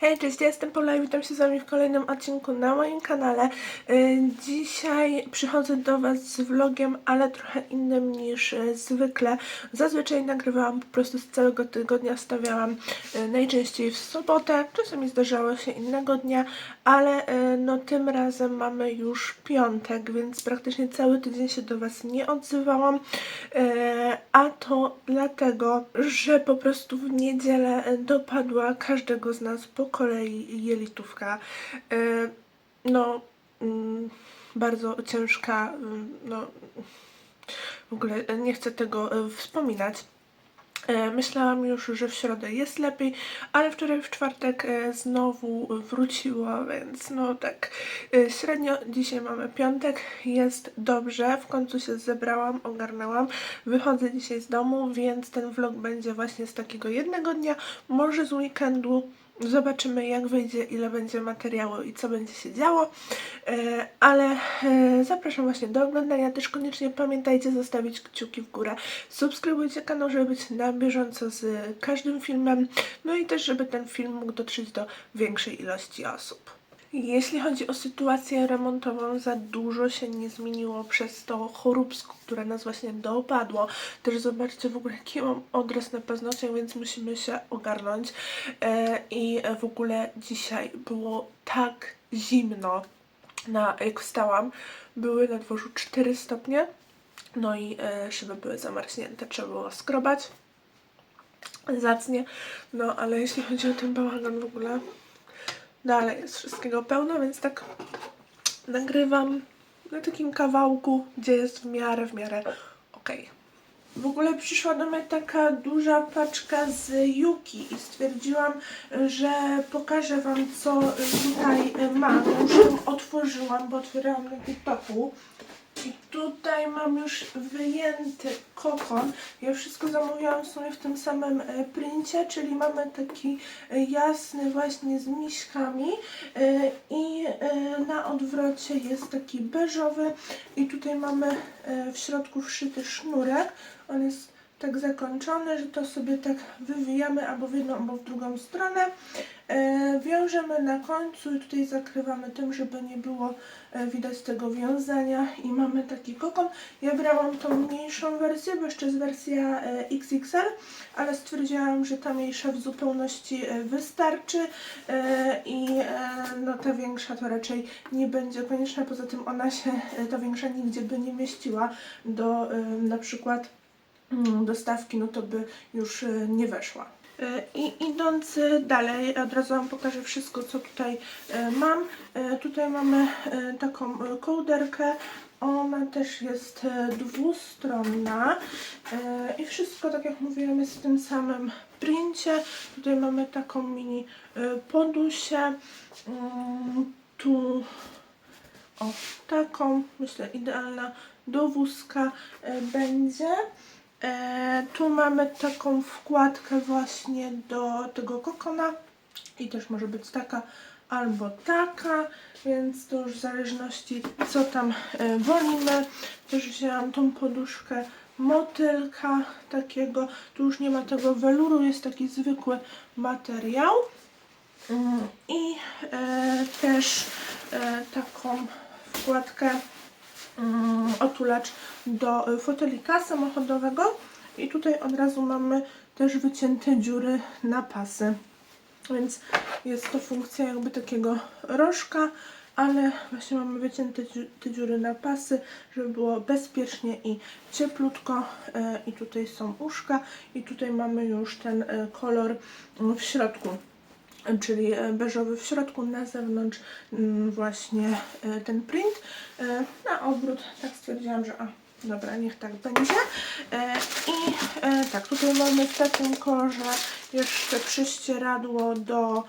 Hej, cześć, jestem Paula i witam się z Wami w kolejnym odcinku na moim kanale. Y, Dzisiaj przychodzę do Was z vlogiem, ale trochę innym niż y, zwykle. Zazwyczaj nagrywałam po prostu z całego tygodnia, stawiałam y, najczęściej w sobotę, czasami zdarzało się innego dnia, ale no tym razem mamy już piątek, więc praktycznie cały tydzień się do Was nie odzywałam, a to dlatego, że po prostu w niedzielę dopadła każdego z nas po kolei jelitówka. Y, No, mm, bardzo ciężka, mm, no w ogóle nie chcę tego y, wspominać. E, Myślałam już, że w środę jest lepiej, ale wczoraj w czwartek e, znowu wróciło, więc no tak e, średnio. Dzisiaj mamy piątek, jest dobrze, w końcu się zebrałam, ogarnęłam. Wychodzę dzisiaj z domu, więc ten vlog będzie właśnie z takiego jednego dnia, może z weekendu. Zobaczymy jak wyjdzie, ile będzie materiału i co będzie się działo. E, Ale e, zapraszam właśnie do oglądania. Też koniecznie pamiętajcie zostawić kciuki w górę. Subskrybujcie kanał, żeby być na bieżąco z każdym filmem. No i też, żeby ten film mógł dotrzeć do większej ilości osób. Jeśli chodzi o sytuację remontową, za dużo się nie zmieniło przez to choróbsko, które nas właśnie dopadło. Też zobaczcie w ogóle jaki mam odrost na paznokciach, więc musimy się ogarnąć. E, I w ogóle dzisiaj było tak zimno, na, jak wstałam, były na dworzu 4 stopnie, no i e, szyby były zamarznięte, trzeba było skrobać zacnie, no ale jeśli chodzi o ten bałagan w ogóle, dalej jest wszystkiego pełno, więc tak nagrywam na takim kawałku, gdzie jest w miarę, w miarę okej. W ogóle przyszła do mnie taka duża paczka z Yuki i stwierdziłam, że pokażę Wam co tutaj mam. Już ją otworzyłam, bo otwierałam na TikToku. I tutaj mam już wyjęty kokon. Ja wszystko zamówiłam w sumie w tym samym e, princie, czyli mamy taki e, jasny właśnie z miśkami e, i na odwrocie jest taki beżowy i tutaj mamy w środku wszyty sznurek. On jest tak zakończony, że to sobie tak wywijamy albo w jedną, albo w drugą stronę. E, wiążemy na końcu i tutaj zakrywamy tym, żeby nie było e, widać tego wiązania i mamy taki kokon. Ja brałam tą mniejszą wersję, bo jeszcze jest wersja e, XXL, ale stwierdziłam, że ta mniejsza w zupełności wystarczy i no ta większa to raczej nie będzie konieczna, poza tym ona się, ta większa nigdzie by nie mieściła do na przykład dostawki, no to by już e, nie weszła. E, I idąc e, dalej, od razu Wam pokażę wszystko, co tutaj mam. Tutaj mamy taką kołderkę. Ona też jest dwustronna i wszystko, tak jak mówiłam, jest w tym samym princie. Tutaj mamy taką mini podusię. Mm, Tu o, taką, myślę, idealna do wózka będzie. E, tu mamy taką wkładkę właśnie do tego kokona i też może być taka albo taka, więc to już w zależności co tam e, wolimy. Też wzięłam tą poduszkę motylka takiego, tu już nie ma tego weluru, jest taki zwykły materiał. Mm, I e, też e, taką wkładkę otulacz do y, fotelika samochodowego i tutaj od razu mamy też wycięte dziury na pasy. Więc jest to funkcja jakby takiego rożka, ale właśnie mamy wycięte te dziury na pasy, żeby było bezpiecznie i cieplutko. E, I tutaj są uszka i tutaj mamy już ten e, kolor mm, w środku czyli e, beżowy w środku, na zewnątrz mm, właśnie e, ten print. E, Na obrót tak stwierdziłam, że a, dobra, niech tak będzie. I tak, tutaj mamy w takim kolorze jeszcze prześcieradło do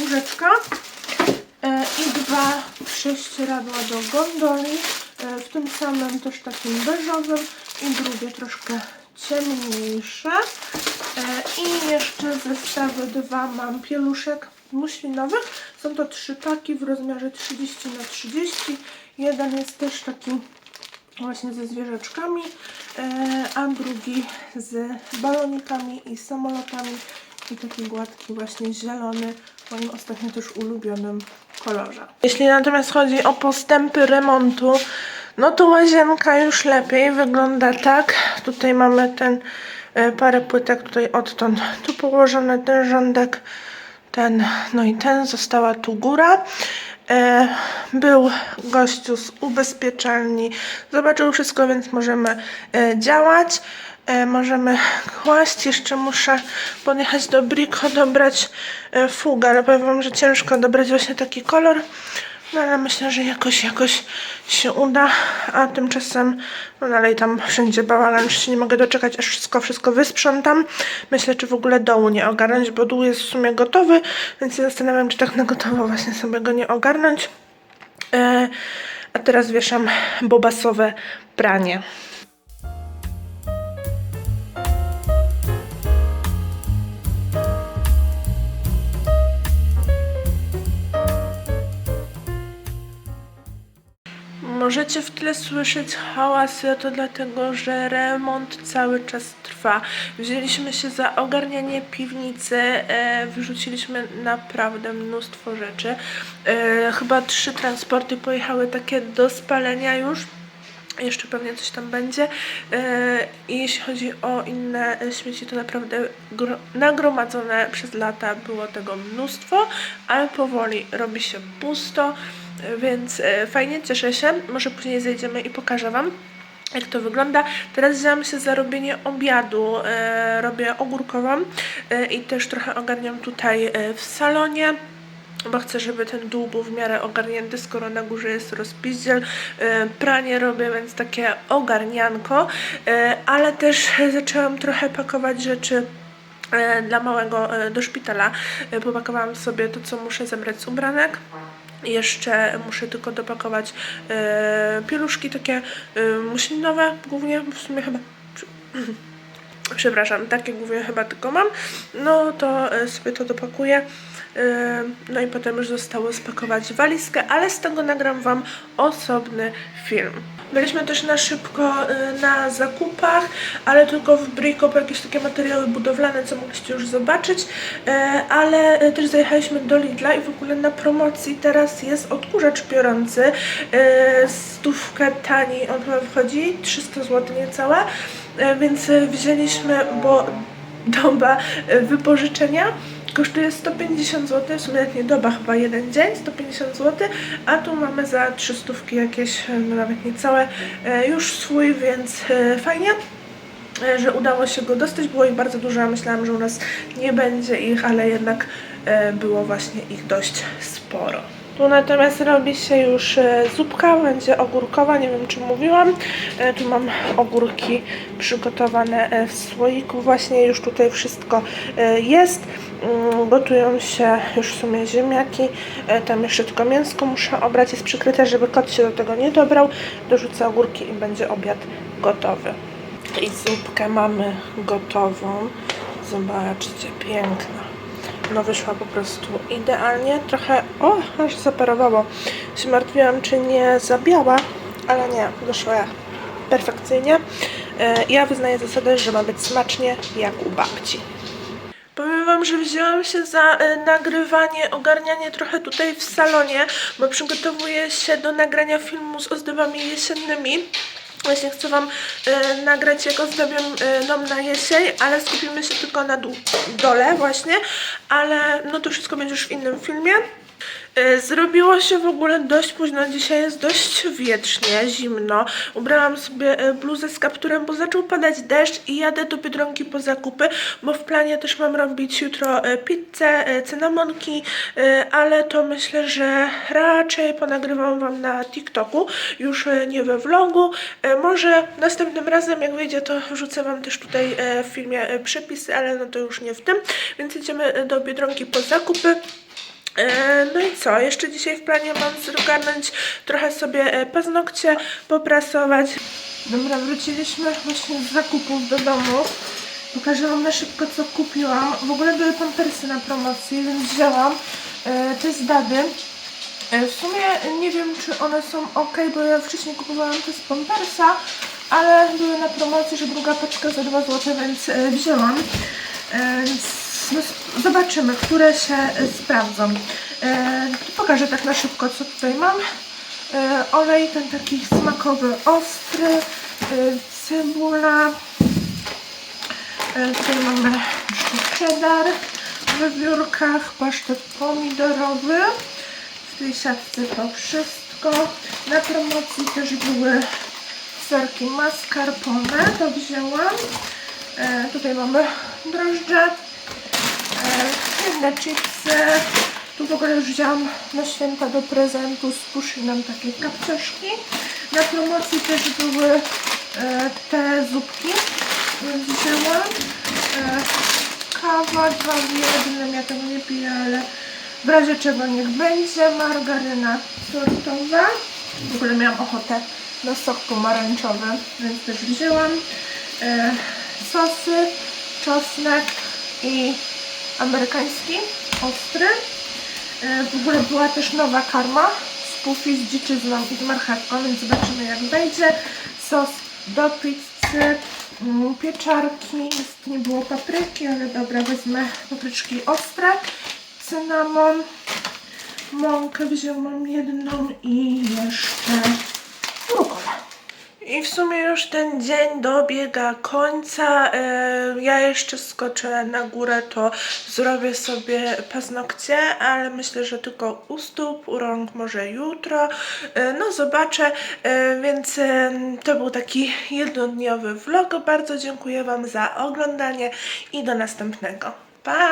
łóżeczka i dwa prześcieradła do gondoli, w tym samym też takim beżowym i drugie troszkę ciemniejsze. E, I jeszcze zestawy dwa mam pieluszek muślinowych. Są to trzy paki w rozmiarze 30 na 30 Jeden jest też taki właśnie ze zwierzaczkami, e, a drugi z balonikami i samolotami I taki gładki właśnie zielony, moim ostatnio też ulubionym kolorze. Jeśli natomiast chodzi o postępy remontu, no to łazienka już lepiej wygląda tak. Tutaj mamy ten parę płytek tutaj odtąd tu położone, ten rządek, ten, no i ten, została tu góra. E, był gościu z ubezpieczalni, zobaczył wszystko, więc możemy e, działać. E, możemy kłaść. Jeszcze muszę podjechać do Brico, dobrać e, fugę, ale powiem wam, że ciężko dobrać właśnie taki kolor. No ale myślę, że jakoś, jakoś się uda, a tymczasem no dalej tam wszędzie bałagan, się nie mogę doczekać, aż wszystko, wszystko wysprzątam. Myślę, czy w ogóle dołu nie ogarnąć, bo dół jest w sumie gotowy, więc się zastanawiam, czy tak na gotowo właśnie sobie go nie ogarnąć. E, a teraz wieszam bobasowe pranie. Możecie w tle słyszeć hałasy, to dlatego, że remont cały czas trwa. Wzięliśmy się za ogarnianie piwnicy, e, wyrzuciliśmy naprawdę mnóstwo rzeczy. E, chyba trzy transporty pojechały takie do spalenia już. Jeszcze pewnie coś tam będzie. E, I jeśli chodzi o inne śmieci, to naprawdę gro- nagromadzone przez lata było tego mnóstwo, ale powoli robi się pusto, więc e, fajnie, cieszę się. Może później zejdziemy i pokażę Wam. Jak to wygląda? Teraz wzięłam się za robienie obiadu. E, robię ogórkową e, i też trochę ogarniam tutaj e, w salonie bo chcę, żeby ten dół był w miarę ogarnięty, skoro na górze jest rozpizdziel. Pranie robię, więc takie ogarnianko, ale też zaczęłam trochę pakować rzeczy dla małego do szpitala. Popakowałam sobie to, co muszę zebrać z ubranek. Jeszcze muszę tylko dopakować e, pieluszki takie e, muślinowe, głównie w sumie chyba przepraszam, takie głównie chyba tylko mam, no to e, sobie to dopakuję. E, No i potem już zostało spakować walizkę, ale z tego nagram Wam osobny film. Byliśmy też na szybko e, na zakupach, ale tylko w Brico po jakieś takie materiały budowlane, co mogliście już zobaczyć, E, ale e, też zajechaliśmy do Lidla i w ogóle na promocji teraz jest odkurzacz piorący. E, Stówkę taniej on chyba wchodzi, 300 zł niecałe. Więc wzięliśmy, bo doba wypożyczenia kosztuje 150 zł, w sumie nie doba, chyba jeden dzień, 150 zł, a tu mamy za 300 jakieś, e, no nawet niecałe, e, już swój, więc e, fajnie że udało się go dostać. Było ich bardzo dużo, ja myślałam, że u nas nie będzie ich, ale jednak było właśnie ich dość sporo. Tu natomiast robi się już e, zupka, będzie ogórkowa, nie wiem czy mówiłam. E, Tu mam ogórki przygotowane e, w słoiku, właśnie już tutaj wszystko jest. Mm, Gotują się już w sumie ziemniaki, tam jeszcze tylko mięsko muszę obrać, jest przykryte, żeby kot się do tego nie dobrał. Dorzucę ogórki i będzie obiad gotowy. I zupkę mamy gotową. Zobaczcie, piękna. No wyszła po prostu idealnie. Trochę, o, aż zaparowało. Się martwiłam, czy nie zabiała, ale nie, wyszła perfekcyjnie. E, Ja wyznaję zasadę, że ma być smacznie jak u babci. Powiem Wam, że wzięłam się za e, nagrywanie, ogarnianie trochę tutaj w salonie, bo przygotowuję się do nagrania filmu z ozdobami jesiennymi. Właśnie chcę Wam e, nagrać, jak ozdabiam e, dom na jesień, ale skupimy się tylko na dole właśnie, ale no to wszystko będzie już w innym filmie. E, Zrobiło się w ogóle dość późno, dzisiaj jest dość wietrznie, zimno. Ubrałam sobie e, bluzę z kapturem, bo zaczął padać deszcz i jadę do Biedronki po zakupy, bo w planie też mam robić jutro e, pizzę, cynamonki, ale to myślę, że raczej ponagrywam Wam na TikToku, już nie we vlogu. Może następnym razem, jak wyjdzie, to wrzucę Wam też tutaj w filmie przepisy, ale no to już nie w tym, więc idziemy do Biedronki po zakupy. E, No i co? Jeszcze dzisiaj w planie mam zgarnąć trochę sobie e, paznokcie, poprasować. Dobra, wróciliśmy właśnie z zakupów do domu. Pokażę Wam na szybko, co kupiłam. W ogóle były pampersy na promocji, więc wzięłam e, te z Dady. W sumie nie wiem, czy one są ok, bo ja wcześniej kupowałam te z pampersa, ale były na promocji, że druga paczka za 2 zł, więc wzięłam. Więc zobaczymy, które się e, sprawdzą. E, pokażę tak na szybko, co tutaj mam. E, olej ten taki smakowy, ostry, cebula. Tutaj mamy cheddar w wiórkach, pasztet pomidorowy. W tej siatce to wszystko. Na promocji też były serki mascarpone, to wzięłam. Tutaj mamy drożdże, jedne chipsy. Tu w ogóle już wzięłam na święta do prezentu z Pushinem takie kapciuszki. Na promocji też były e, te zupki, wzięłam. E, kawa dwa w jednym, ja tego nie piję, ale w razie czego niech będzie. Margaryna tortowa. W ogóle miałam ochotę na sok pomarańczowy, więc też wzięłam. E, sosy, czosnek i amerykański, ostry. E, w ogóle była też nowa karma z pufi z dziczyzną i z marchewką, więc zobaczymy jak wejdzie. Sos do pizzy, mm, pieczarki, nie było papryki, ale dobra, wezmę papryczki ostre, cynamon, mąkę wzięłam jedną i jeszcze rukolę. I w sumie już ten dzień dobiega końca. E, Ja jeszcze skoczę na górę, to zrobię sobie paznokcie, ale myślę, że tylko u stóp, u rąk może jutro. E, No zobaczę, E, więc to był taki jednodniowy vlog. Bardzo dziękuję Wam za oglądanie i do następnego. Pa!